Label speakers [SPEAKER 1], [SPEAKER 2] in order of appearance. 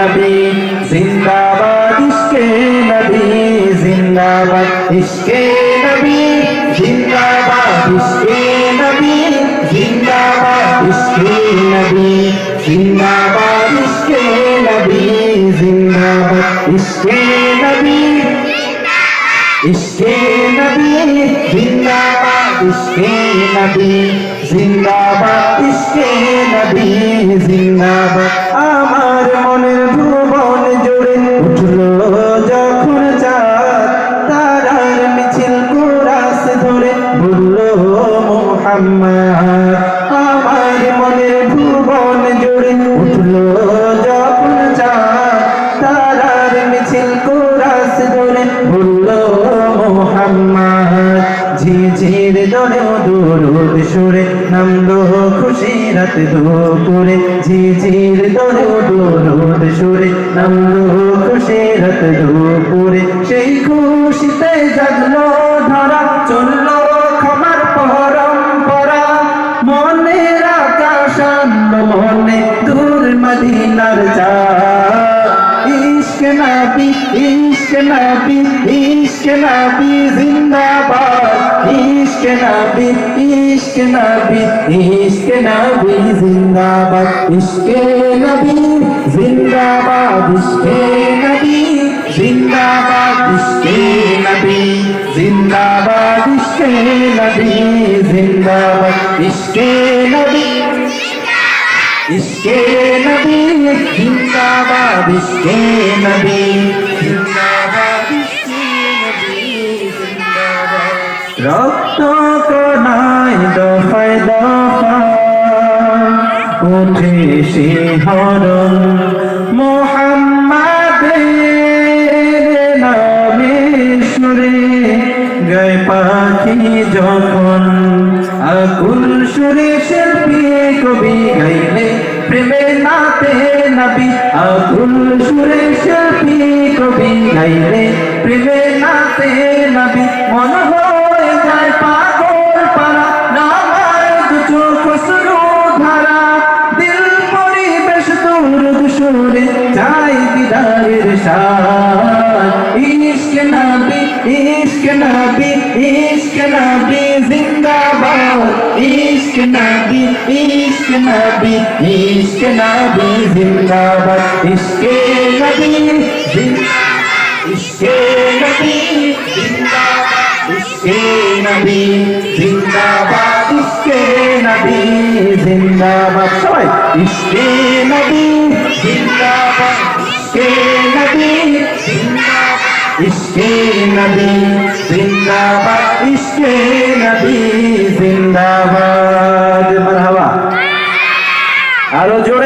[SPEAKER 1] নবী, জিন্দাবাদ ইশকে নবী, জিন্দাবাদ ইশকে নবী, জিন্দাবাদ ইশকে নবী, জিন্দাবাদ ইশকে নবী, জিন্দাবাদ ইশকে নবী, জিন্দাবাদ ইশকে নবী ইশকে নবী, জিন্দাবাদ ইশকে নবী, জিন্দাবাদ ইশকে নবী, জিন্দাবাদ। আমার মনের মোহাম্মদ আমার মনের ভুবন জুড়ে উঠল যখন চাঁদ, তারার মিছিল কোরাস ধরে বলল, মোহাম্মদ ঝিঝির দরে দূরদ সুরে নামলো খুশি রাত দুপুরে। ঝিঝির দরে দূরদ সুরে নামলো খুশি দুপুরে। সেই খুশিতে জাগলো ধরা, চলল ক্ষমার মনে দূর মদিনার যা। ইশক নবী ইশক নবী ইশক নবী জিন্দাবাদ। ইশক নবী ইশক নবী ইশক নবী জিন্দাবাদ। ইশক নবী জিন্দাবাদ, ইশক নবী জিন্দাবাদ। ইশক নবী জিন্দাবাদ, ইশক নবী জিন্দাবাদ। ইশক নবী ইশকে নবী, জিন্দাবাদ ইশকে নবী। জিন্দাবাদ ইশকে নবী জিন্দাবাদ রক্ত কোনায় দফায় দফা, উঠে শিহরণ যখন আকুল সুরে শিল্পী কবি গাইলে প্রেমে নাতে নবী আকুল সুরে শিল্পী কবি গাইলে প্রেমে নাতে নবী, মন নবী ইশক নবী ইশক নবী জিন্দাবাদ ইশক নবী ইশক নবী ইশক নবী জিন্দাবাদ ইশকে নবী জিন্দাবাদ ইশকে নবী জিন্দাবাদ ইশকে নবী জিন্দাবাদ ইশকে নবী জিন্দাবাদ সবাই ইশকে নবী জিন্দাবাদ ইশকে নবী জিন্দাবাদ ইশকে নবী জিন্দাবাদ ইশকে নবী জিন্দাবাদ। মারহাবা আরও জোরে।